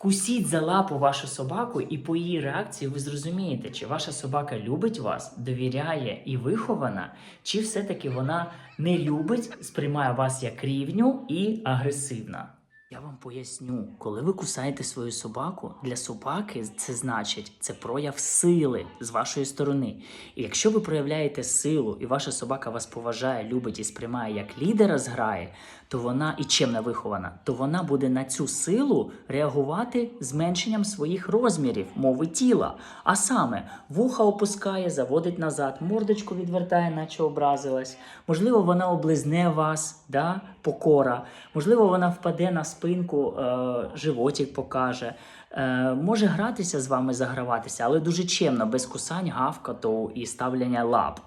Вкусіть за лапу вашу собаку, і по її реакції ви зрозумієте, чи ваша собака любить вас, довіряє і вихована, чи все-таки вона не любить, сприймає вас як рівню і агресивна. Я вам поясню, коли ви кусаєте свою собаку, для собаки це значить це прояв сили з вашої сторони. І якщо ви проявляєте силу, і ваша собака вас поважає, любить і сприймає як лідера зграї, то вона і чемна вихована, то вона буде на цю силу реагувати зменшенням своїх розмірів, мови тіла. А саме вуха опускає, заводить назад, мордочку відвертає, наче образилась. Можливо, вона облизне вас, да, покора. Можливо, вона впаде на спинку, е, животик покаже. Е, може гратися з вами, заграватися, але дуже чемно, без кусань, гавкату і ставляння лап.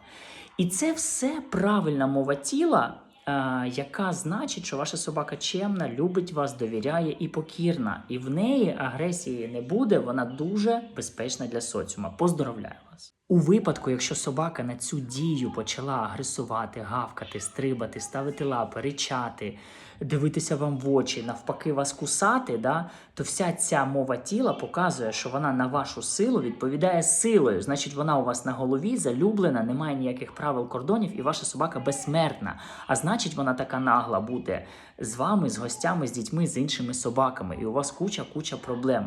І це все правильна мова тіла, е, яка значить, що ваша собака чемна, любить вас, довіряє і покірна. І в неї агресії не буде, вона дуже безпечна для соціума. Поздоровляю вас. У випадку, якщо собака на цю дію почала агресувати, гавкати, стрибати, ставити лапи, ричати, дивитися вам в очі, навпаки, вас кусати, да, то вся ця мова тіла показує, що вона на вашу силу відповідає силою. Значить, вона у вас на голові залюблена, немає ніяких правил кордонів, і ваша собака безсмертна. А значить, вона така нагла буде з вами, з гостями, з дітьми, з іншими собаками, і у вас куча-куча проблем.